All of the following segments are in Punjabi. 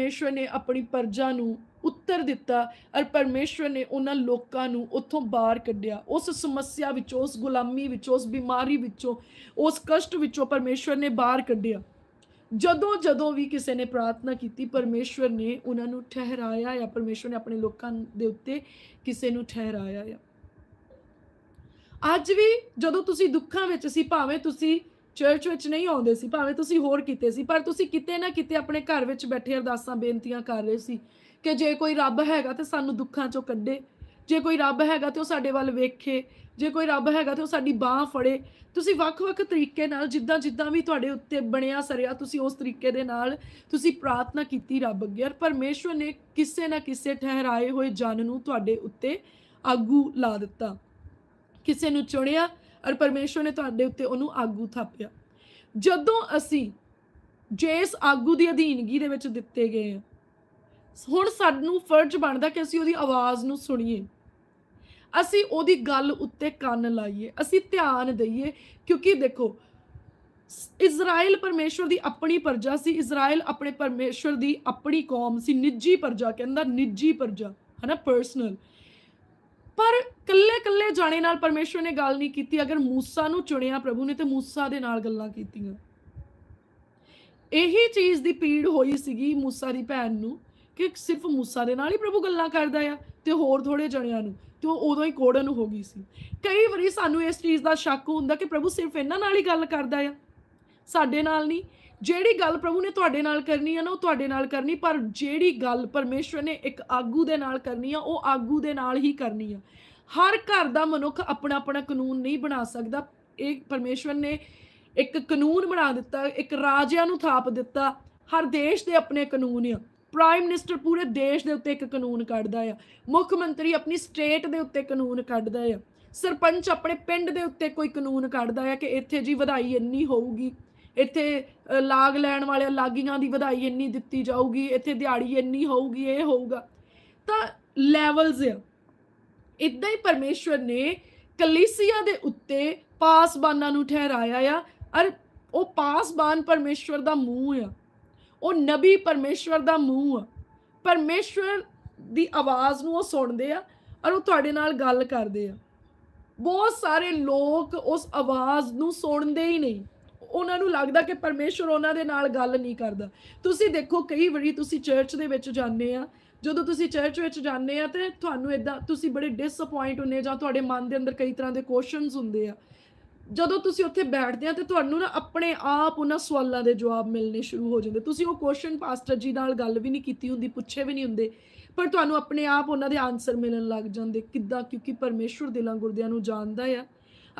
ਪਰਮੇਸ਼ਵਰ ਨੇ ਆਪਣੀ ਪਰਜਾ ਨੂੰ ਉੱਤਰ ਦਿੱਤਾ ਔਰ ਪਰਮੇਸ਼ਵਰ ਨੇ ਉਹਨਾਂ ਲੋਕਾਂ ਨੂੰ ਉੱਥੋਂ ਬਾਹਰ ਕੱਢਿਆ। ਉਸ ਸਮੱਸਿਆ ਵਿੱਚੋਂ, ਉਸ ਗੁਲਾਮੀ ਵਿੱਚੋਂ, ਉਸ ਬਿਮਾਰੀ ਵਿੱਚੋਂ, ਉਸ ਕਸ਼ਟ ਵਿੱਚੋਂ ਪਰਮੇਸ਼ਵਰ ਨੇ ਬਾਹਰ ਕੱਢਿਆ। ਜਦੋਂ ਜਦੋਂ ਵੀ ਕਿਸੇ ਨੇ ਪ੍ਰਾਰਥਨਾ ਕੀਤੀ, ਪਰਮੇਸ਼ਵਰ ਨੇ ਉਹਨਾਂ ਨੂੰ ਠਹਿਰਾਇਆ ਜਾਂ ਪਰਮੇਸ਼ਵਰ ਨੇ ਆਪਣੇ ਲੋਕਾਂ ਦੇ ਉੱਤੇ ਕਿਸੇ ਨੂੰ ਠਹਿਰਾਇਆ ਆ। ਅੱਜ ਵੀ ਜਦੋਂ ਤੁਸੀਂ ਦੁੱਖਾਂ ਵਿੱਚ ਸੀ, ਭਾਵੇਂ ਤੁਸੀਂ ਚਰਚ ਵਿੱਚ ਨਹੀਂ ਆਉਂਦੇ ਸੀ, ਭਾਵੇਂ ਤੁਸੀਂ ਹੋਰ ਕਿਤੇ ਸੀ, ਪਰ ਤੁਸੀਂ ਕਿਤੇ ਨਾ ਕਿਤੇ ਆਪਣੇ ਘਰ ਵਿੱਚ ਬੈਠੇ ਅਰਦਾਸਾਂ, ਬੇਨਤੀਆਂ ਕਰ ਰਹੇ ਸੀ ਕਿ ਜੇ ਕੋਈ ਰੱਬ ਹੈਗਾ ਤੇ ਸਾਨੂੰ ਦੁੱਖਾਂ ਚੋਂ ਕੱਢੇ, ਜੇ ਕੋਈ ਰੱਬ ਹੈਗਾ ਤੇ ਉਹ ਸਾਡੇ ਵੱਲ ਵੇਖੇ, ਜੇ ਕੋਈ ਰੱਬ ਹੈਗਾ ਤੇ ਉਹ ਸਾਡੀ ਬਾਹ ਫੜੇ। ਤੁਸੀਂ ਵੱਖ-ਵੱਖ ਤਰੀਕੇ ਨਾਲ ਜਿੱਦਾਂ ਜਿੱਦਾਂ ਵੀ ਤੁਹਾਡੇ ਉੱਤੇ ਬਣਿਆ ਸਰਿਆ, ਤੁਸੀਂ ਉਸ ਤਰੀਕੇ ਦੇ ਨਾਲ ਤੁਸੀਂ ਪ੍ਰਾਰਥਨਾ ਕੀਤੀ ਰੱਬ ਅੱਗੇ, ਔਰ ਪਰਮੇਸ਼ਵਰ ਨੇ ਕਿਸੇ ਨਾ ਕਿਸੇ ਠਹਿਰਾਏ ਹੋਏ ਜਨ ਨੂੰ ਤੁਹਾਡੇ ਉੱਤੇ ਆਗੂ ਲਾ ਦਿੱਤਾ। ਕਿਸੇ ਨੂੰ ਚੁਣਿਆ ਔਰ ਪਰਮੇਸ਼ਵਰ ਨੇ ਤੁਹਾਡੇ ਉੱਤੇ ਉਹਨੂੰ ਆਗੂ ਥਾਪਿਆ। ਜਦੋਂ ਅਸੀਂ ਜਿਸ ਆਗੂ ਦੀ ਅਧੀਨਗੀ ਦੇ ਵਿੱਚ ਦਿੱਤੇ ਗਏ ਹਾਂ, ਹੁਣ ਸਾਨੂੰ ਫਰਜ਼ ਬਣਦਾ ਕਿ ਅਸੀਂ ਉਹਦੀ ਆਵਾਜ਼ ਨੂੰ ਸੁਣੀਏ। ਅਸੀਂ ਉਹਦੀ ਗੱਲ ਉੱਤੇ ਕੰਨ ਲਾਈਏ, ਅਸੀਂ ਧਿਆਨ ਦਈਏ, ਕਿਉਂਕਿ ਦੇਖੋ ਇਜ਼ਰਾਈਲ ਪਰਮੇਸ਼ਵਰ ਦੀ ਆਪਣੀ ਪਰਜਾ ਸੀ ਇਜ਼ਰਾਈਲ ਆਪਣੇ ਪਰਮੇਸ਼ਵਰ ਦੀ ਆਪਣੀ ਕੌਮ ਸੀ, ਨਿੱਜੀ ਪਰਜਾ ਕਹਿੰਦਾ ਨਿੱਜੀ ਪਰਜਾ, ਹਨਾ ਪਰਸਨਲ ਪਰ ਕੱਲੇ ਕੱਲੇ ਜਾਣੇ ਨਾਲ ਪਰਮੇਸ਼ਵਰ ਨੇ ਗੱਲ ਨਹੀਂ ਕੀਤੀ, ਅਗਰ ਮੂਸਾ ਨੂੰ ਚੁਣਿਆ ਪ੍ਰਭੂ ਨੇ ਤੇ ਮੂਸਾ ਦੇ ਨਾਲ ਗੱਲਾਂ ਕੀਤੀਆਂ। ਇਹੀ ਚੀਜ਼ ਦੀ ਪੀੜ ਹੋਈ ਸੀਗੀ ਮੂਸਾ ਦੀ ਭੈਣ ਨੂੰ ਕਿ ਸਿਰਫ ਮੂਸਾ ਦੇ ਨਾਲ ਹੀ ਪ੍ਰਭੂ ਗੱਲਾਂ ਕਰਦਾ ਆ ਤੇ ਹੋਰ ਥੋੜੇ ਜਣਿਆਂ ਨੂੰ, ਤੇ ਉਹ ਉਦੋਂ ਹੀ ਕੋੜਨ ਹੋ ਗਈ ਸੀ। ਕਈ ਵਾਰੀ ਸਾਨੂੰ ਇਸ ਚੀਜ਼ ਦਾ ਸ਼ੱਕ ਹੁੰਦਾ ਕਿ ਪ੍ਰਭੂ ਸਿਰਫ ਇਹਨਾਂ ਨਾਲ ਹੀ ਗੱਲ ਕਰਦਾ ਆ। ਸਾਡੇ ਨਾਲ ਨਹੀਂ ਜਿਹੜੀ ਗੱਲ ਪ੍ਰਭੂ ਨੇ ਤੁਹਾਡੇ ਨਾਲ ਕਰਨੀ ਆ ਨਾ, ਉਹ ਤੁਹਾਡੇ ਨਾਲ ਕਰਨੀ, ਪਰ ਜਿਹੜੀ ਗੱਲ ਪਰਮੇਸ਼ਵਰ ਨੇ ਇੱਕ ਆਗੂ ਦੇ ਨਾਲ ਕਰਨੀ ਆ, ਉਹ ਆਗੂ ਦੇ ਨਾਲ ਹੀ ਕਰਨੀ ਆ। ਹਰ ਘਰ ਦਾ ਮਨੁੱਖ ਆਪਣਾ ਆਪਣਾ ਕਾਨੂੰਨ ਨਹੀਂ ਬਣਾ ਸਕਦਾ। ਇਹ ਪਰਮੇਸ਼ਵਰ ਨੇ ਇੱਕ ਕਾਨੂੰਨ ਬਣਾ ਦਿੱਤਾ, ਇੱਕ ਰਾਜਿਆਂ ਨੂੰ ਥਾਪ ਦਿੱਤਾ। ਹਰ ਦੇਸ਼ ਦੇ ਆਪਣੇ ਕਾਨੂੰਨ ਆ। ਪ੍ਰਾਈਮ ਮਿਨਿਸਟਰ ਪੂਰੇ ਦੇਸ਼ ਦੇ ਉੱਤੇ ਇੱਕ ਕਾਨੂੰਨ ਕੱਢਦਾ ਆ। ਮੁੱਖ ਮੰਤਰੀ ਆਪਣੀ ਸਟੇਟ ਦੇ ਉੱਤੇ ਕਾਨੂੰਨ ਕੱਢਦਾ ਆ। ਸਰਪੰਚ ਆਪਣੇ ਪਿੰਡ ਦੇ ਉੱਤੇ ਕੋਈ ਕਾਨੂੰਨ ਕੱਢਦਾ ਆ ਕਿ ਇੱਥੇ ਜੀ ਵਧਾਈ ਇੰਨੀ ਹੋਊਗੀ। ਇੱਥੇ ਲਾਗ ਲੈਣ ਵਾਲੇ ਲਾਗੀਆਂ ਦੀ ਵਧਾਈ ਇੰਨੀ ਦਿੱਤੀ ਜਾਊਗੀ, ਇੱਥੇ ਦਿਹਾੜੀ ਇੰਨੀ ਹੋਊਗੀ, ਇਹ ਹੋਊਗਾ। ਤਾਂ ਲੈਵਲਸ ਆ। ਇਦਾਂ ਹੀ ਪਰਮੇਸ਼ਵਰ ਨੇ ਕਲੀਸਿਆ ਦੇ ਉੱਤੇ ਪਾਸਬਾਨਾਂ ਨੂੰ ਠਹਿਰਾਇਆ ਆ, ਔਰ ਉਹ ਪਾਸਬਾਨ ਪਰਮੇਸ਼ਵਰ ਦਾ ਮੂੰਹ ਆ। ਉਹ ਨਬੀ ਪਰਮੇਸ਼ਵਰ ਦਾ ਮੂੰਹ ਆ। ਪਰਮੇਸ਼ਵਰ ਦੀ ਆਵਾਜ਼ ਨੂੰ ਉਹ ਸੁਣਦੇ ਆ, ਔਰ ਉਹ ਤੁਹਾਡੇ ਨਾਲ ਗੱਲ ਕਰਦੇ ਆ। ਬਹੁਤ ਸਾਰੇ ਲੋਕ ਉਸ ਆਵਾਜ਼ ਨੂੰ ਸੁਣਦੇ ਹੀ ਨਹੀਂ। ਉਹਨਾਂ ਨੂੰ ਲੱਗਦਾ ਕਿ ਪਰਮੇਸ਼ਵਰ ਉਹਨਾਂ ਦੇ ਨਾਲ ਗੱਲ ਨਹੀਂ ਕਰਦਾ। ਤੁਸੀਂ ਦੇਖੋ, ਕਈ ਵਾਰੀ ਤੁਸੀਂ ਚਰਚ ਦੇ ਵਿੱਚ ਜਾਂਦੇ ਆ। ਜਦੋਂ ਤੁਸੀਂ ਚਰਚ ਵਿੱਚ ਜਾਂਦੇ ਆ, ਤੇ ਤੁਹਾਨੂੰ ਇਦਾਂ ਤੁਸੀਂ ਬੜੇ ਡਿਸਅਪਾਇੰਟ ਹੁੰਦੇ ਜਾਂ ਤੁਹਾਡੇ ਮਨ ਦੇ ਅੰਦਰ ਕਈ ਤਰ੍ਹਾਂ ਦੇ ਕੁਐਸਚਨਸ ਹੁੰਦੇ ਆ। ਜਦੋਂ ਤੁਸੀਂ ਉੱਥੇ ਬੈਠਦੇ ਆ, ਤੇ ਤੁਹਾਨੂੰ ਨਾ ਆਪਣੇ ਆਪ ਉਹਨਾਂ ਸਵਾਲਾਂ ਦੇ ਜਵਾਬ ਮਿਲਣੇ ਸ਼ੁਰੂ ਹੋ ਜਾਂਦੇ। ਤੁਸੀਂ ਉਹ ਕੁਐਸਚਨ ਪਾਸਟਰ ਜੀ ਨਾਲ ਗੱਲ ਵੀ ਨਹੀਂ ਕੀਤੀ ਹੁੰਦੀ, ਪੁੱਛੇ ਵੀ ਨਹੀਂ ਹੁੰਦੇ। ਪਰ ਤੁਹਾਨੂੰ ਆਪਣੇ ਆਪ ਉਹਨਾਂ ਦੇ ਆਨਸਰ ਮਿਲਣ ਲੱਗ ਜਾਂਦੇ, ਕਿੱਦਾਂ? ਕਿਉਂਕਿ ਪਰਮੇਸ਼ਵਰ ਦਿਲਾਂ ਗੁਰਦਿਆਂ ਨੂੰ ਜਾਣਦਾ ਆ।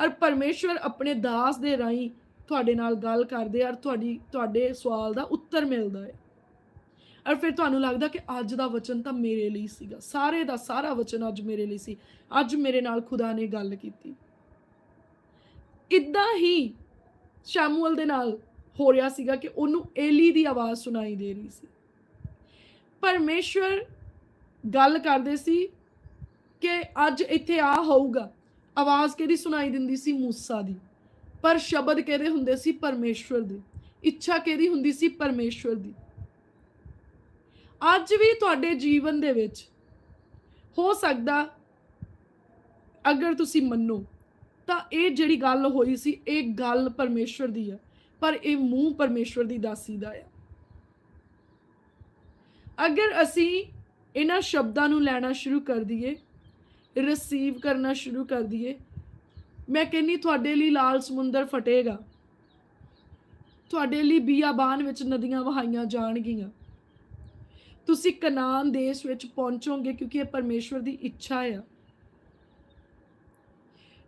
ਔਰ ਪਰਮੇਸ਼ਵਰ ਆਪਣੇ ਦਾਸ ਦੇ ਰਾਹੀਂ ਤੁਹਾਡੇ ਨਾਲ ਗੱਲ ਕਰਦੇ ਔਰ ਤੁਹਾਡੀ, ਤੁਹਾਡੇ ਸਵਾਲ ਦਾ ਉੱਤਰ ਮਿਲਦਾ ਹੈ। ਔਰ ਫਿਰ ਤੁਹਾਨੂੰ ਲੱਗਦਾ ਕਿ ਅੱਜ ਦਾ ਵਚਨ ਤਾਂ ਮੇਰੇ ਲਈ ਸੀਗਾ। ਸਾਰੇ ਦਾ ਸਾਰਾ ਵਚਨ ਅੱਜ ਮੇਰੇ ਲਈ ਸੀ। ਅੱਜ ਮੇਰੇ ਨਾਲ ਖੁਦਾ ਨੇ ਗੱਲ ਕੀਤੀ। ਇਦਾਂ ਹੀ ਸ਼ਾਮੂਅਲ ਦੇ ਨਾਲ ਹੋ ਰਿਹਾ ਸੀਗਾ ਕਿ ਉਹਨੂੰ ਏਲੀ ਦੀ ਆਵਾਜ਼ ਸੁਣਾਈ ਦੇ ਰਹੀ ਸੀ। ਪਰਮੇਸ਼ਵਰ ਗੱਲ ਕਰਦੇ ਸੀ ਕਿ ਅੱਜ ਇੱਥੇ ਆ ਹੋਊਗਾ। ਆਵਾਜ਼ ਕਿਹਦੀ ਸੁਣਾਈ ਦਿੰਦੀ ਸੀ? ਮੂਸਾ ਦੀ। ਪਰ ਸ਼ਬਦ ਕਿਹਦੇ ਹੁੰਦੇ ਸੀ? ਪਰਮੇਸ਼ਵਰ ਦੇ। ਇੱਛਾ ਕਿਹਦੀ ਹੁੰਦੀ ਸੀ? ਪਰਮੇਸ਼ਵਰ ਦੀ। ਅੱਜ ਵੀ ਤੁਹਾਡੇ ਜੀਵਨ ਦੇ ਵਿੱਚ ਹੋ ਸਕਦਾ, ਅਗਰ ਤੁਸੀਂ ਮੰਨੋ, ਤਾਂ ਇਹ ਜਿਹੜੀ ਗੱਲ ਹੋਈ ਸੀ, ਇਹ ਗੱਲ ਪਰਮੇਸ਼ਵਰ ਦੀ ਆ। ਪਰ ਇਹ ਮੂੰਹ ਪਰਮੇਸ਼ਵਰ ਦੀ ਦਾਸੀ ਦਾ ਆ। ਅਗਰ ਅਸੀਂ ਇਹਨਾਂ ਸ਼ਬਦਾਂ ਨੂੰ ਲੈਣਾ ਸ਼ੁਰੂ ਕਰ ਦਈਏ ਰਿਸੀਵ ਕਰਨਾ ਸ਼ੁਰੂ ਕਰ ਦਈਏ ਮੈਂ ਕਹਿੰਨੀ ਤੁਹਾਡੇ ਲਈ ਲਾਲ ਸਮੁੰਦਰ ਫਟੇਗਾ। ਤੁਹਾਡੇ ਲਈ ਬੀਆਬਾਨ ਵਿੱਚ ਨਦੀਆਂ ਵਹਾਈਆਂ ਜਾਣਗੀਆਂ। ਤੁਸੀਂ ਕਨਾਨ ਦੇਸ਼ ਵਿੱਚ ਪਹੁੰਚੋਗੇ ਕਿਉਂਕਿ ਇਹ ਪਰਮੇਸ਼ਵਰ ਦੀ ਇੱਛਾ ਆ।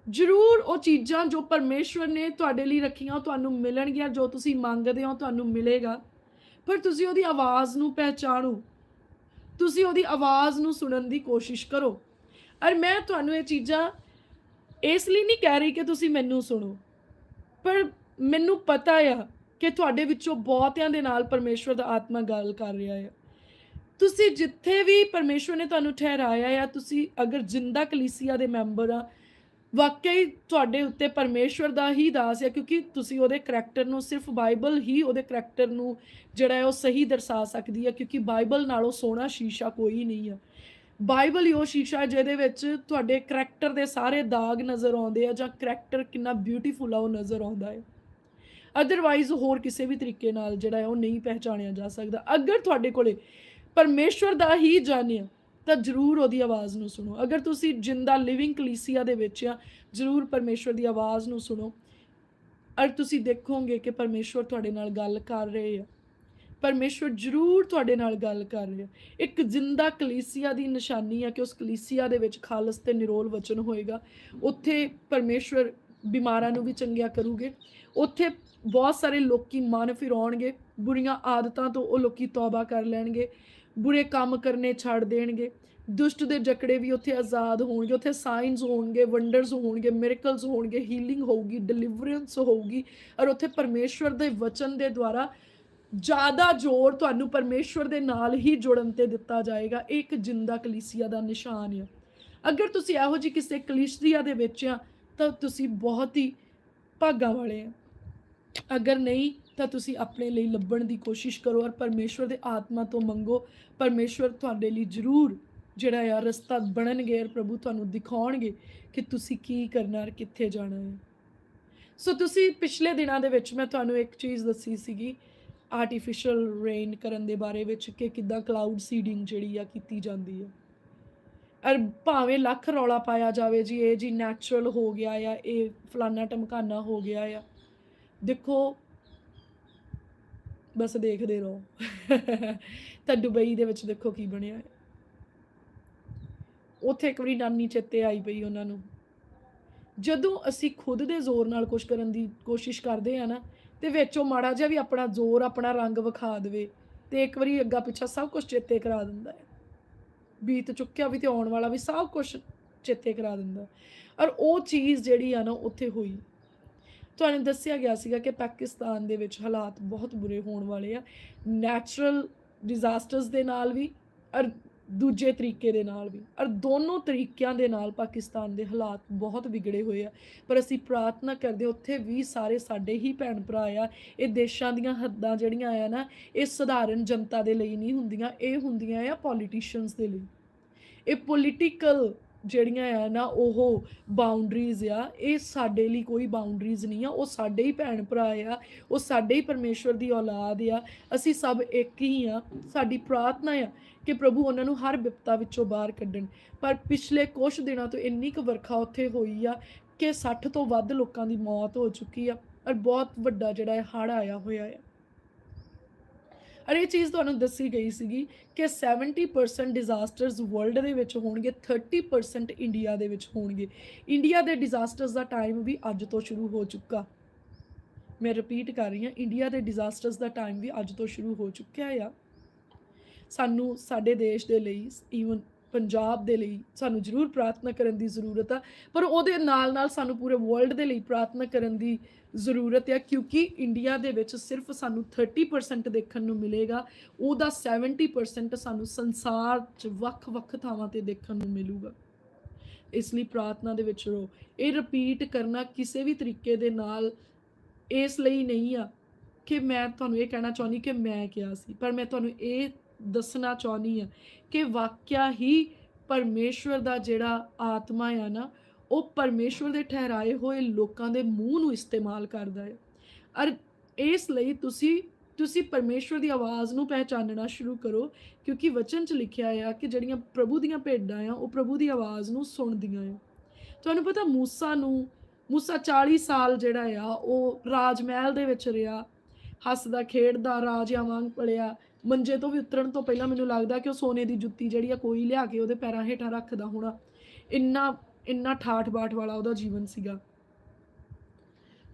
ਜ਼ਰੂਰ ਉਹ ਚੀਜ਼ਾਂ ਜੋ ਪਰਮੇਸ਼ਵਰ ਨੇ ਤੁਹਾਡੇ ਲਈ ਰੱਖੀਆਂ ਉਹ ਤੁਹਾਨੂੰ ਮਿਲਣਗੀਆਂ, ਜੋ ਤੁਸੀਂ ਮੰਗਦੇ ਹੋ ਤੁਹਾਨੂੰ ਮਿਲੇਗਾ। ਪਰ ਤੁਸੀਂ ਉਹਦੀ ਆਵਾਜ਼ ਨੂੰ ਪਹਿਚਾਣੋ। ਤੁਸੀਂ ਉਹਦੀ ਆਵਾਜ਼ ਨੂੰ ਸੁਣਨ ਦੀ ਕੋਸ਼ਿਸ਼ ਕਰੋ। ਔਰ ਮੈਂ ਤੁਹਾਨੂੰ ਇਹ ਚੀਜ਼ਾਂ ਇਸ ਲਈ ਨਹੀਂ ਕਹਿ ਰਹੀ ਕਿ ਤੁਸੀਂ ਮੈਨੂੰ ਸੁਣੋ। ਪਰ ਮੈਨੂੰ ਪਤਾ ਆ ਕਿ ਤੁਹਾਡੇ ਵਿੱਚੋਂ ਬਹੁਤਿਆਂ ਦੇ ਨਾਲ ਪਰਮੇਸ਼ਵਰ ਦਾ ਆਤਮਾ ਗੱਲ ਕਰ ਰਿਹਾ ਹੈ ਤੁਸੀਂ ਜਿੱਥੇ ਵੀ ਪਰਮੇਸ਼ਵਰ ਨੇ ਤੁਹਾਨੂੰ ਠਹਿਰਾਇਆ ਆ, ਤੁਸੀਂ ਅਗਰ ਜਿੰਦਾ ਕਲੀਸਿਆ ਦੇ ਮੈਂਬਰ ਆ, ਵਾਕਈ ਤੁਹਾਡੇ ਉੱਤੇ ਪਰਮੇਸ਼ਵਰ ਦਾ ਹੀ ਦਾਸ ਹੈ ਕਿਉਂਕਿ ਤੁਸੀਂ ਉਹਦੇ ਕਰੈਕਟਰ ਨੂੰ ਸਿਰਫ ਬਾਈਬਲ ਹੀ ਉਹਦੇ ਕਰੈਕਟਰ ਨੂੰ ਜਿਹੜਾ ਹੈ ਉਹ ਸਹੀ ਦਰਸਾ ਸਕਦੀ ਹੈ ਕਿਉਂਕਿ ਬਾਈਬਲ ਨਾਲੋਂ ਸੋਹਣਾ ਸ਼ੀਸ਼ਾ ਕੋਈ ਨਹੀਂ ਹੈ ਬਾਈਬਲ ਹੀ ਉਹ ਸ਼ੀਸ਼ਾ ਹੈ ਜਿਹਦੇ ਵਿੱਚ ਤੁਹਾਡੇ ਕਰੈਕਟਰ ਦੇ ਸਾਰੇ ਦਾਗ ਨਜ਼ਰ ਆਉਂਦੇ ਆ ਜਾਂ ਕਰੈਕਟਰ ਕਿੰਨਾ ਬਿਊਟੀਫੁਲ ਆ ਉਹ ਨਜ਼ਰ ਆਉਂਦਾ ਹੈ। ਅਦਰਵਾਈਜ਼ ਹੋਰ ਕਿਸੇ ਵੀ ਤਰੀਕੇ ਨਾਲ ਜਿਹੜਾ ਹੈ ਉਹ ਨਹੀਂ ਪਹਿਚਾਣਿਆ ਜਾ ਸਕਦਾ। ਅਗਰ ਤੁਹਾਡੇ ਕੋਲੇ ਪਰਮੇਸ਼ਵਰ ਦਾ ਹੀ ਜਾਣਿਆ, ਤਾਂ ਜ਼ਰੂਰ ਉਹਦੀ ਆਵਾਜ਼ ਨੂੰ ਸੁਣੋ। ਅਗਰ ਤੁਸੀਂ ਜਿੰਦਾ ਲਿਵਿੰਗ ਕਲੀਸੀਆ ਦੇ ਵਿੱਚ ਆ, ਜ਼ਰੂਰ ਪਰਮੇਸ਼ਵਰ ਦੀ ਆਵਾਜ਼ ਨੂੰ ਸੁਣੋ। ਅਰ ਤੁਸੀਂ ਦੇਖੋਗੇ ਕਿ ਪਰਮੇਸ਼ਵਰ ਤੁਹਾਡੇ ਨਾਲ ਗੱਲ ਕਰ ਰਹੇ ਆ। ਪਰਮੇਸ਼ਵਰ ਜ਼ਰੂਰ ਤੁਹਾਡੇ ਨਾਲ ਗੱਲ ਕਰ ਰਿਹਾ। ਇੱਕ ਜਿੰਦਾ ਕਲੀਸਿਆ ਦੀ ਨਿਸ਼ਾਨੀ ਹੈ ਕਿ ਉਸ ਕਲੀਸਿਆ ਦੇ ਵਿੱਚ ਖਾਲਸ ਤੇ ਨਿਰੋਲ ਵਚਨ ਹੋਏਗਾ। ਉੱਥੇ ਪਰਮੇਸ਼ਵਰ ਬਿਮਾਰਾਂ ਨੂੰ ਵੀ ਚੰਗਿਆ ਕਰੂਗੇ। ਉੱਥੇ ਬਹੁਤ ਸਾਰੇ ਲੋਕੀ ਮਨ ਫਿਰਾਉਣਗੇ। ਬੁਰੀਆਂ ਆਦਤਾਂ ਤੋਂ ਉਹ ਲੋਕੀ ਤੌਬਾ ਕਰ ਲੈਣਗੇ। ਬੁਰੇ ਕੰਮ ਕਰਨੇ ਛੱਡ ਦੇਣਗੇ। ਦੁਸ਼ਟ ਦੇ ਜਕੜੇ ਵੀ ਉੱਥੇ ਆਜ਼ਾਦ ਹੋਣਗੇ। ਉੱਥੇ ਸਾਈਨਸ ਹੋਣਗੇ ਵੰਡਰਸ ਹੋਣਗੇ ਮਿਰਕਲਸ ਹੋਣਗੇ ਹੀਲਿੰਗ ਹੋਊਗੀ ਡਿਲੀਵਰੈਂਸ ਹੋਊਗੀ। ਔਰ ਉੱਥੇ ਪਰਮੇਸ਼ਵਰ ਦੇ ਵਚਨ ਦੇ ਦੁਆਰਾ ਜ਼ਿਆਦਾ ਜ਼ੋਰ ਤੁਹਾਨੂੰ ਪਰਮੇਸ਼ਵਰ ਦੇ ਨਾਲ ਹੀ ਜੁੜਨ ਤੇ ਦਿੱਤਾ ਜਾਏਗਾ, ਇਹ ਇੱਕ ਜਿੰਦਾ ਕਲੀਸਿਆ ਦਾ ਨਿਸ਼ਾਨ ਹੈ ਅਗਰ ਤੁਸੀਂ ਇਹੋ ਜਿਹੀ ਕਿਸੇ ਕਲੀਸਿਆ ਦੇ ਵਿੱਚ ਆ, ਤਾਂ ਤੁਸੀਂ ਬਹੁਤ ਹੀ ਭਾਗਾਂ ਵਾਲੇ ਆ। ਅਗਰ ਨਹੀਂ, ਤਾਂ ਤੁਸੀਂ ਆਪਣੇ ਲਈ ਲੱਭਣ ਦੀ ਕੋਸ਼ਿਸ਼ ਕਰੋ ਔਰ ਪਰਮੇਸ਼ਵਰ ਦੇ ਆਤਮਾ ਤੋਂ ਮੰਗੋ। ਪਰਮੇਸ਼ਵਰ ਤੁਹਾਡੇ ਲਈ ਜ਼ਰੂਰ ਜਿਹੜਾ ਆ, ਰਸਤਾ ਬਣਨਗੇ ਔਰ ਪ੍ਰਭੂ ਤੁਹਾਨੂੰ ਦਿਖਾਉਣਗੇ ਕਿ ਤੁਸੀਂ ਕੀ ਕਰਨਾ ਔਰ ਕਿੱਥੇ ਜਾਣਾ ਹੈ ਸੋ ਤੁਸੀਂ ਪਿਛਲੇ ਦਿਨਾਂ ਦੇ ਵਿੱਚ ਮੈਂ ਤੁਹਾਨੂੰ ਇੱਕ ਚੀਜ਼ ਦੱਸੀ ਸੀਗੀ ਆਰਟੀਫੀਸ਼ੀਅਲ ਰੇਨ ਕਰਨ ਦੇ ਬਾਰੇ ਵਿੱਚ ਕਿ ਕਿੱਦਾਂ ਕਲਾਊਡ ਸੀਡਿੰਗ ਜਿਹੜੀ ਆ ਕੀਤੀ ਜਾਂਦੀ ਹੈ ਔਰ ਭਾਵੇਂ ਲੱਖ ਰੌਲਾ ਪਾਇਆ ਜਾਵੇ ਜੀ, ਇਹ ਜੀ ਨੈਚੁਰਲ ਹੋ ਗਿਆ ਆ, ਇਹ ਫਲਾਨਾ ਟਮਕਾਨਾ ਹੋ ਗਿਆ ਆ। ਦੇਖੋ, ਬਸ ਦੇਖਦੇ ਰਹੋ। ਤਾਂ ਦੁਬਈ ਦੇ ਵਿੱਚ ਦੇਖੋ ਕੀ ਬਣਿਆ ਹੈ। ਉੱਥੇ ਇੱਕ ਵਾਰੀ ਨਾਨੀ ਚੇਤੇ ਆਈ ਪਈ ਉਹਨਾਂ ਨੂੰ। ਜਦੋਂ ਅਸੀਂ ਖੁਦ ਦੇ ਜ਼ੋਰ ਨਾਲ ਕੁਝ ਕਰਨ ਦੀ ਕੋਸ਼ਿਸ਼ ਕਰਦੇ ਆ ਨਾ ਤੇ ਵਿੱਚੋਂ ਮਾੜਾ ਜਿਹਾ ਵੀ ਆਪਣਾ ਜ਼ੋਰ, ਆਪਣਾ ਰੰਗ ਵਿਖਾ ਦੇਵੇ ਤੇ ਇੱਕ ਵਾਰੀ ਅੱਗਾ ਪਿੱਛਾ ਸਭ ਕੁਝ ਚੇਤੇ ਕਰਾ ਦਿੰਦਾ ਹੈ। ਬੀਤ ਚੁੱਕਿਆ ਵੀ ਤੇ ਆਉਣ ਵਾਲਾ ਵੀ ਸਭ ਕੁਝ ਚੇਤੇ ਕਰਾ ਦਿੰਦਾ ਔਰ ਉਹ ਚੀਜ਼ ਜਿਹੜੀ ਆ ਨਾ, ਉੱਥੇ ਹੋਈ। ਤੁਹਾਨੂੰ ਦੱਸਿਆ ਗਿਆ ਸੀਗਾ ਕਿ ਪਾਕਿਸਤਾਨ ਦੇ ਵਿੱਚ ਹਾਲਾਤ ਬਹੁਤ ਬੁਰੇ ਹੋਣ ਵਾਲੇ ਆ। ਨੈਚੁਰਲ ਡਿਜ਼ਾਸਟਰਸ ਦੇ ਨਾਲ ਵੀ, ਔਰ ਦੂਜੇ ਤਰੀਕੇ ਦੇ ਨਾਲ ਵੀ। ਔਰ ਦੋਨੋਂ ਤਰੀਕਿਆਂ ਦੇ ਨਾਲ ਪਾਕਿਸਤਾਨ ਦੇ ਹਾਲਾਤ ਬਹੁਤ ਵਿਗੜੇ ਹੋਏ ਆ। ਪਰ ਅਸੀਂ ਪ੍ਰਾਰਥਨਾ ਕਰਦੇ ਉੱਥੇ ਵੀ ਸਾਰੇ ਸਾਡੇ ਹੀ ਭੈਣ ਭਰਾ ਆ। ਇਹ ਦੇਸ਼ਾਂ ਦੀਆਂ ਹੱਦਾਂ ਜਿਹੜੀਆਂ ਆ ਨਾ, ਇਹ ਸਧਾਰਨ ਜਨਤਾ ਦੇ ਲਈ ਨਹੀਂ ਹੁੰਦੀਆਂ, ਇਹ ਹੁੰਦੀਆਂ ਆ ਪੋਲੀਟੀਸ਼ੀਅਨਸ ਦੇ ਲਈ। ਇਹ ਪੋਲੀਟੀਕਲ ਜਿਹੜੀਆਂ ਆ ਨਾ ਉਹ ਬਾਉਂਡਰੀਜ਼ ਆ, ਇਹ ਸਾਡੇ ਲਈ ਕੋਈ ਬਾਉਂਡਰੀਜ਼ ਨਹੀਂ ਆ, ਉਹ ਸਾਡੇ ਹੀ ਭੈਣ ਭਰਾ ਆ, ਉਹ ਸਾਡੇ ਹੀ ਪਰਮੇਸ਼ਵਰ ਦੀ ਔਲਾਦ ਆ, ਅਸੀਂ ਸਭ ਇੱਕ ਹੀ ਆ, ਸਾਡੀ ਪ੍ਰਾਰਥਨਾ ਆ ਕਿ ਪ੍ਰਭੂ ਉਹਨਾਂ ਨੂੰ ਹਰ ਵਿਪਤਾ ਵਿੱਚੋਂ ਬਾਹਰ ਕੱਢਣ। ਪਰ ਪਿਛਲੇ ਕੁਝ ਦਿਨਾਂ ਤੋਂ ਇੰਨੀ ਕੁ ਵਰਖਾ ਉੱਥੇ ਹੋਈ ਆ ਕਿ 60 ਤੋਂ ਵੱਧ ਲੋਕਾਂ ਦੀ ਮੌਤ ਹੋ ਚੁੱਕੀ ਆ ਔਰ ਬਹੁਤ ਵੱਡਾ ਜਿਹੜਾ ਹੈ ਹੜ੍ਹ ਆਇਆ ਹੋਇਆ ਆ। ਔਰ ਇਹ ਚੀਜ਼ ਤੁਹਾਨੂੰ ਦੱਸੀ ਗਈ ਸੀਗੀ ਕਿ 70% ਡਿਜ਼ਾਸਟਰਸ ਵਰਲਡ ਦੇ ਵਿੱਚ ਹੋਣਗੇ 30% ਇੰਡੀਆ ਦੇ ਵਿੱਚ ਹੋਣਗੇ। ਇੰਡੀਆ ਦੇ ਡਿਜ਼ਾਸਟਰਸ ਦਾ ਟਾਈਮ ਵੀ ਅੱਜ ਤੋਂ ਸ਼ੁਰੂ ਹੋ ਚੁੱਕਾ। ਮੈਂ ਰਿਪੀਟ ਕਰ ਰਹੀ ਹਾਂ ਇੰਡੀਆ ਦੇ ਡਿਜ਼ਾਸਟਰਸ ਦਾ ਟਾਈਮ ਵੀ ਅੱਜ ਤੋਂ ਸ਼ੁਰੂ ਹੋ ਚੁੱਕਿਆ ਆ। ਸਾਨੂੰ ਸਾਡੇ ਦੇਸ਼ ਦੇ ਲਈ ਈਵਨ ਪੰਜਾਬ ਦੇ ਲਈ ਸਾਨੂੰ ਜ਼ਰੂਰ ਪ੍ਰਾਰਥਨਾ ਕਰਨ ਦੀ ਜ਼ਰੂਰਤ ਆ, ਪਰ ਉਹਦੇ ਨਾਲ ਨਾਲ ਸਾਨੂੰ ਪੂਰੇ ਵਰਲਡ ਦੇ ਲਈ ਪ੍ਰਾਰਥਨਾ ਕਰਨ ਦੀ ਜ਼ਰੂਰਤ ਹੈ ਕਿਉਂਕਿ ਇੰਡੀਆ ਦੇ ਵਿੱਚ ਸਿਰਫ ਸਾਨੂੰ 30% ਦੇਖਣ ਨੂੰ ਮਿਲੇਗਾ, ਉਹਦਾ 70% ਸਾਨੂੰ ਸੰਸਾਰ 'ਚ ਵੱਖ-ਵੱਖ ਥਾਵਾਂ ਤੇ ਦੇਖਣ ਨੂੰ ਮਿਲੂਗਾ। ਇਸ ਲਈ ਪ੍ਰਾਰਥਨਾ ਦੇ ਵਿੱਚ ਰਹੋ। ਇਹ ਰਿਪੀਟ ਕਰਨਾ ਕਿਸੇ ਵੀ ਤਰੀਕੇ ਦੇ ਨਾਲ ਇਸ ਲਈ ਨਹੀਂ ਆ ਕਿ ਮੈਂ ਤੁਹਾਨੂੰ ਇਹ ਕਹਿਣਾ ਚਾਹੁੰਦੀ ਕਿ ਮੈਂ ਕਿਹਾ ਸੀ, ਪਰ ਮੈਂ ਤੁਹਾਨੂੰ ਇਹ ਦੱਸਣਾ ਚਾਹੁੰਦੀ ਆ ਕਿ ਵਾਕਿਆ ਹੀ ਪਰਮੇਸ਼ਵਰ ਦਾ ਜਿਹੜਾ ਆਤਮਾ ਆ ਨਾ, ਉਹ ਪਰਮੇਸ਼ਵਰ ਦੇ ਠਹਿਰਾਏ ਹੋਏ ਲੋਕਾਂ ਦੇ ਮੂੰਹ ਨੂੰ ਇਸਤੇਮਾਲ ਕਰਦਾ ਹੈ। ਔਰ ਇਸ ਲਈ ਤੁਸੀਂ ਤੁਸੀਂ ਪਰਮੇਸ਼ਵਰ ਦੀ ਆਵਾਜ਼ ਨੂੰ ਪਹਿਚਾਨਣਾ ਸ਼ੁਰੂ ਕਰੋ, ਕਿਉਂਕਿ ਵਚਨ 'ਚ ਲਿਖਿਆ ਆ ਕਿ ਜਿਹੜੀਆਂ ਪ੍ਰਭੂ ਦੀਆਂ ਭੇਡਾਂ ਆ, ਉਹ ਪ੍ਰਭੂ ਦੀ ਆਵਾਜ਼ ਨੂੰ ਸੁਣਦੀਆਂ ਆ। ਤੁਹਾਨੂੰ ਪਤਾ ਮੂਸਾ ਨੂੰ, ਮੂਸਾ 40 ਸਾਲ ਜਿਹੜਾ ਆ, ਉਹ ਰਾਜ ਮਹਿਲ ਦੇ ਵਿੱਚ ਰਿਹਾ, ਹੱਸਦਾ, ਖੇਡਦਾ, ਰਾਜਿਆਂ ਵਾਂਗ ਪਲਿਆ ਮੰਜੇ ਤੋਂ ਵੀ ਉਤਰਨ ਤੋਂ ਪਹਿਲਾਂ ਮੈਨੂੰ ਲੱਗਦਾ ਕਿ ਉਹ ਸੋਨੇ ਦੀ ਜੁੱਤੀ ਜਿਹੜੀ ਆ ਕੋਈ ਲਿਆ ਕੇ ਉਹਦੇ ਪੈਰਾਂ ਹੇਠਾਂ ਰੱਖਦਾ ਹੋਣਾ। ਇੰਨਾ ਇੰਨਾ ਠਾਠ ਬਾਠ ਵਾਲਾ ਉਹਦਾ ਜੀਵਨ ਸੀਗਾ।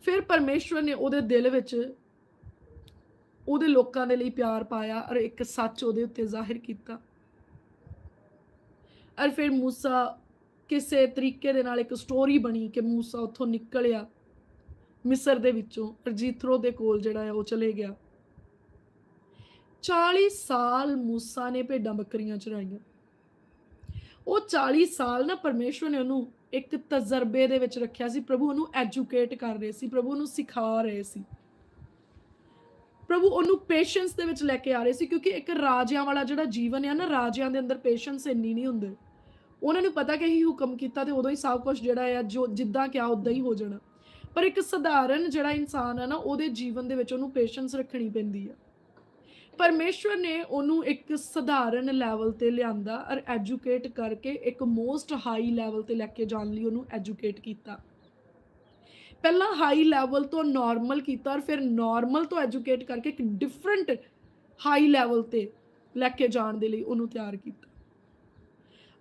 ਫਿਰ ਪਰਮੇਸ਼ਵਰ ਨੇ ਉਹਦੇ ਦਿਲ ਵਿੱਚ ਉਹਦੇ ਲੋਕਾਂ ਦੇ ਲਈ ਪਿਆਰ ਪਾਇਆ ਔਰ ਇੱਕ ਸੱਚ ਉਹਦੇ ਉੱਤੇ ਜ਼ਾਹਿਰ ਕੀਤਾ। ਔਰ ਫਿਰ ਮੂਸਾ ਕਿਸੇ ਤਰੀਕੇ ਦੇ ਨਾਲ ਇੱਕ ਸਟੋਰੀ ਬਣੀ ਕਿ ਮੂਸਾ ਉੱਥੋਂ ਨਿਕਲਿਆ ਮਿਸਰ ਦੇ ਵਿੱਚੋਂ ਔਰ ਦੇ ਕੋਲ ਜਿਹੜਾ ਹੈ ਉਹ ਚਲੇ ਗਿਆ। 40 ਸਾਲ ਮੂਸਾ ਨੇ ਭੇਡਾਂ ਬੱਕਰੀਆਂ ਚਰਾਈਆਂ ਉਹ 40 ਸਾਲ ਨਾ ਪਰਮੇਸ਼ਵਰ ਨੇ ਉਹਨੂੰ ਇੱਕ ਤਜਰਬੇ ਦੇ ਵਿੱਚ ਰੱਖਿਆ ਸੀ। ਪ੍ਰਭੂ ਉਹਨੂੰ ਐਜੂਕੇਟ ਕਰ ਰਹੇ ਸੀ, ਪ੍ਰਭੂ ਉਹਨੂੰ ਸਿਖਾ ਰਹੇ ਸੀ। ਪ੍ਰਭੂ ਉਹਨੂੰ ਪੇਸ਼ੈਂਸ ਦੇ ਵਿੱਚ ਲੈ ਕੇ ਆ ਰਹੇ ਸੀ ਕਿਉਂਕਿ ਇੱਕ ਰਾਜਿਆਂ ਵਾਲਾ ਜਿਹੜਾ ਜੀਵਨ ਹੈ ਨਾ, ਰਾਜਿਆਂ ਦੇ ਅੰਦਰ ਪੇਸ਼ੈਂਸ ਇੰਨੀ ਨਹੀਂ ਹੁੰਦੇ। ਉਹਨਾਂ ਨੂੰ ਪਤਾ ਕਿ ਹੀ ਹੁਕਮ ਕੀਤਾ ਤੇ ਉਦੋਂ ਹੀ ਸਭ ਕੁਝ ਜਿਹੜਾ ਆ, ਜੋ ਜਿੱਦਾਂ ਕਿਹਾ ਉਦਾਂ ਹੀ ਹੋ ਜਾਣਾ। ਪਰ ਇੱਕ ਸਧਾਰਨ ਜਿਹੜਾ ਇਨਸਾਨ ਹੈ ਨਾ, ਉਹਦੇ ਜੀਵਨ ਦੇ ਵਿੱਚ ਉਹਨੂੰ ਪੇਸ਼ੈਂਸ ਰੱਖਣੀ ਪੈਂਦੀ ਆ। ਪਰਮੇਸ਼ਵਰ ਨੇ ਉਹਨੂੰ ਇੱਕ ਸਧਾਰਨ ਲੈਵਲ ਤੇ ਲਿਆਂਦਾ ਔਰ ਐਜੂਕੇਟ ਕਰਕੇ ਇੱਕ ਮੋਸਟ ਹਾਈ ਲੈਵਲ ਤੇ ਲੈ ਕੇ ਜਾਣ ਲਈ ਉਹਨੂੰ ਐਜੂਕੇਟ ਕੀਤਾ। ਪਹਿਲਾਂ ਹਾਈ ਲੈਵਲ ਤੋਂ ਨਾਰਮਲ ਕੀਤਾ ਔਰ ਫਿਰ ਨਾਰਮਲ ਤੋਂ ਐਜੂਕੇਟ ਕਰਕੇ ਇੱਕ ਡਿਫਰੈਂਟ ਹਾਈ ਲੈਵਲ ਤੇ ਲੈ ਕੇ ਜਾਣ ਦੇ ਲਈ ਉਹਨੂੰ ਤਿਆਰ ਕੀਤਾ।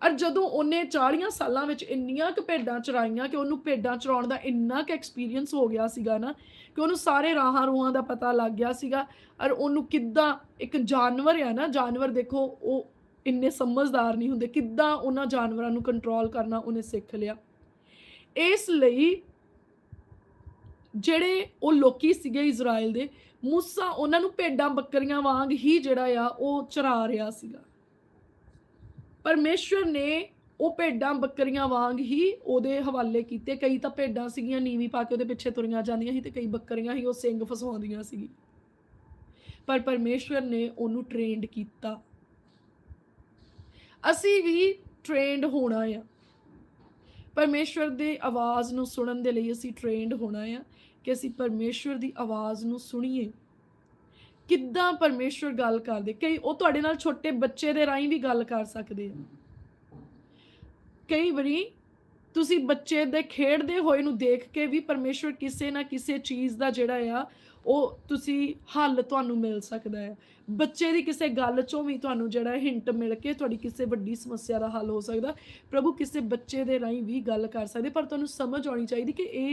ਔਰ ਜਦੋਂ ਉਹਨੇ 40 ਸਾਲਾਂ ਵਿੱਚ ਇੰਨੀਆਂ ਕੁ ਭੇਡਾਂ ਚਰਾਈਆਂ ਕਿ ਉਹਨੂੰ ਭੇਡਾਂ ਚਰਾਉਣ ਦਾ ਇੰਨਾ ਕੁ ਐਕਸਪੀਰੀਅੰਸ ਹੋ ਗਿਆ ਸੀਗਾ ਨਾ ਕਿ ਉਹਨੂੰ ਸਾਰੇ ਰਾਹਾਂ ਰੂਹਾਂ ਦਾ ਪਤਾ ਲੱਗ ਗਿਆ ਸੀਗਾ ਔਰ ਉਹਨੂੰ ਕਿੱਦਾਂ ਇੱਕ ਜਾਨਵਰ ਆ ਨਾ, ਜਾਨਵਰ ਦੇਖੋ ਉਹ ਇੰਨੇ ਸਮਝਦਾਰ ਨਹੀਂ ਹੁੰਦੇ, ਕਿੱਦਾਂ ਉਹਨਾਂ ਜਾਨਵਰਾਂ ਨੂੰ ਕੰਟਰੋਲ ਕਰਨਾ ਉਹਨੇ ਸਿੱਖ ਲਿਆ। ਇਸ ਲਈ ਜਿਹੜੇ ਉਹ ਲੋਕੀ ਸੀਗੇ ਇਜ਼ਰਾਈਲ ਦੇ, ਮੂਸਾ ਉਹਨਾਂ ਨੂੰ ਭੇਡਾਂ ਬੱਕਰੀਆਂ ਵਾਂਗ ਹੀ ਜਿਹੜਾ ਆ ਉਹ ਚਰਾ ਰਿਹਾ ਸੀਗਾ। ਪਰਮੇਸ਼ਵਰ ਨੇ ਉਹ ਭੇਡਾਂ ਬੱਕਰੀਆਂ ਵਾਂਗ ਹੀ ਉਹਦੇ ਹਵਾਲੇ ਕੀਤੇ। ਕਈ ਤਾਂ ਭੇਡਾਂ ਸੀਗੀਆਂ, ਨੀਵੀਂ ਪਾ ਕੇ ਉਹਦੇ ਪਿੱਛੇ ਤੁਰੀਆਂ ਜਾਂਦੀਆਂ ਸੀ ਤੇ ਕਈ ਬੱਕਰੀਆਂ ਹੀ ਉਹ ਸਿੰਘ ਫਸਾਉਂਦੀਆਂ ਸੀ ਪਰ ਪਰਮੇਸ਼ਵਰ ਨੇ ਉਹਨੂੰ ਟ੍ਰੇਨਡ ਕੀਤਾ। ਅਸੀਂ ਵੀ ਟ੍ਰੇਨਡ ਹੋਣਾ ਆ। ਪਰਮੇਸ਼ਵਰ ਦੇ ਆਵਾਜ਼ ਨੂੰ ਸੁਣਨ ਦੇ ਲਈ ਅਸੀਂ ਟ੍ਰੇਨਡ ਹੋਣਾ ਆ ਕਿ ਅਸੀਂ ਪਰਮੇਸ਼ਵਰ ਦੀ ਆਵਾਜ਼ ਨੂੰ ਸੁਣੀਏ। ਕਿੱਦਾਂ ਪਰਮੇਸ਼ਵਰ ਗੱਲ ਕਰਦੇ? ਕਈ ਉਹ ਤੁਹਾਡੇ ਨਾਲ ਛੋਟੇ ਬੱਚੇ ਦੇ ਰਾਹੀਂ ਵੀ ਗੱਲ ਕਰ ਸਕਦੇ ਆ। ਕਈ ਵਾਰੀ ਤੁਸੀਂ ਬੱਚੇ ਦੇ ਖੇਡਦੇ ਹੋਏ ਨੂੰ ਦੇਖ ਕੇ ਵੀ ਪਰਮੇਸ਼ਵਰ ਕਿਸੇ ਨਾ ਕਿਸੇ ਚੀਜ਼ ਦਾ ਜਿਹੜਾ ਆ, ਉਹ ਤੁਸੀਂ ਹੱਲ ਤੁਹਾਨੂੰ ਮਿਲ ਸਕਦਾ ਹੈ ਬੱਚੇ ਦੀ ਕਿਸੇ ਗੱਲ ਚੋਂ ਵੀ ਤੁਹਾਨੂੰ ਜਿਹੜਾ ਹਿੰਟ ਮਿਲ ਕੇ ਤੁਹਾਡੀ ਕਿਸੇ ਵੱਡੀ ਸਮੱਸਿਆ ਦਾ ਹੱਲ ਹੋ ਸਕਦਾ। ਪ੍ਰਭੂ ਕਿਸੇ ਬੱਚੇ ਦੇ ਰਾਹੀਂ ਵੀ ਗੱਲ ਕਰ ਸਕਦੇ, ਪਰ ਤੁਹਾਨੂੰ ਸਮਝ ਆਉਣੀ ਚਾਹੀਦੀ ਕਿ ਇਹ